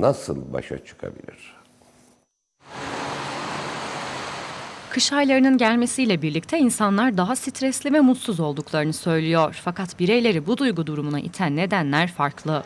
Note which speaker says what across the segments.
Speaker 1: nasıl başa çıkabilir?
Speaker 2: Kış aylarının gelmesiyle birlikte insanlar daha stresli ve mutsuz olduklarını söylüyor. Fakat bireyleri bu duygu durumuna iten nedenler farklı.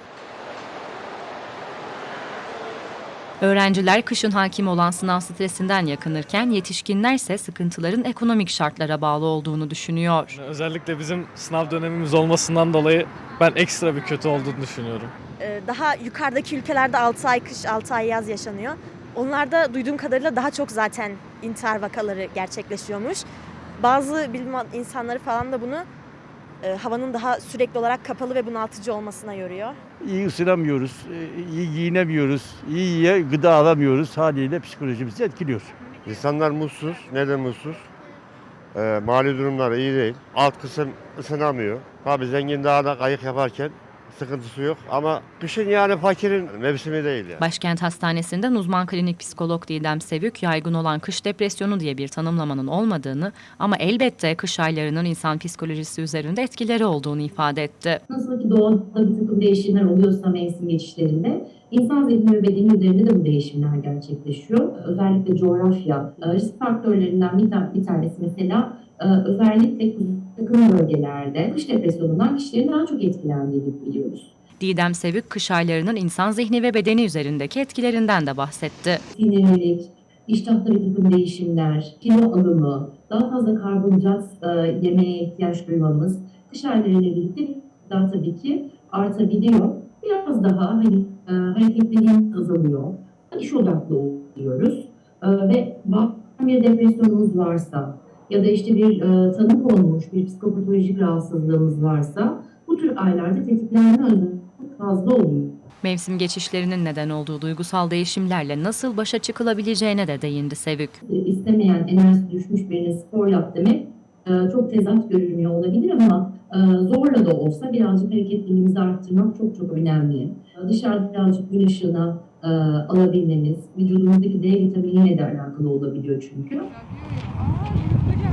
Speaker 2: Öğrenciler kışın hakim olan sınav stresinden yakınırken yetişkinlerse sıkıntıların ekonomik şartlara bağlı olduğunu düşünüyor.
Speaker 3: Özellikle bizim sınav dönemimiz olmasından dolayı ben ekstra bir kötü olduğunu düşünüyorum.
Speaker 4: Ee, daha yukarıdaki ülkelerde 6 ay kış, 6 ay yaz yaşanıyor. Onlarda duyduğum kadarıyla daha çok zaten intihar vakaları gerçekleşiyormuş. Bazı bilim insanları falan da bunu e, havanın daha sürekli olarak kapalı ve bunaltıcı olmasına yoruyor.
Speaker 5: iyi ısınamıyoruz, e, iyi giyinemiyoruz, iyi yiye gıda alamıyoruz. Haliyle psikolojimizi etkiliyor.
Speaker 6: İnsanlar mutsuz. Neden mutsuz? Ee, mali durumları iyi değil. Alt kısım ısınamıyor. Tabii zengin dağda kayık yaparken sıkıntısı yok. Ama kışın yani fakirin mevsimi değil yani.
Speaker 2: Başkent Hastanesi'nden uzman klinik psikolog Didem Sevük yaygın olan kış depresyonu diye bir tanımlamanın olmadığını ama elbette kış aylarının insan psikolojisi üzerinde etkileri olduğunu ifade etti.
Speaker 7: Nasıl ki doğada bir takım değişimler oluyorsa mevsim geçişlerinde insan zihni ve bedeni üzerinde de bu değişimler gerçekleşiyor. Özellikle coğrafya, risk faktörlerinden bir, ta- bir tanesi mesela özellikle kuzey yakın bölgelerde kış depresyonundan kişilerin daha çok etkilendiğini biliyoruz.
Speaker 2: Didem Sevük kış aylarının insan zihni ve bedeni üzerindeki etkilerinden de bahsetti.
Speaker 7: Sinirlilik, iştahta bir takım değişimler, kilo alımı, daha fazla karbonhidrat e, yemeye ihtiyaç duymamız kış aylarıyla birlikte daha tabii ki artabiliyor. Biraz daha hani, e, hareketliliğimiz azalıyor. İş odaklı oluyoruz. E, ve bir depresyonumuz varsa ya da işte bir e, tanı konmuş bir psikopatolojik rahatsızlığımız varsa bu tür aylarda tetiklenme oranı fazla oluyor.
Speaker 2: Mevsim geçişlerinin neden olduğu duygusal değişimlerle nasıl başa çıkılabileceğine de değindi Sevük.
Speaker 7: e, istemeyen enerjisi düşmüş birine spor yap demek e, çok tezat görünüyor olabilir ama e, zorla da olsa birazcık hareketliliğimizi arttırmak çok çok önemli. Dışarıda birazcık gün ışığına alabilmemiz, vücudumuzdaki D vitaminiyle de alakalı olabiliyor çünkü.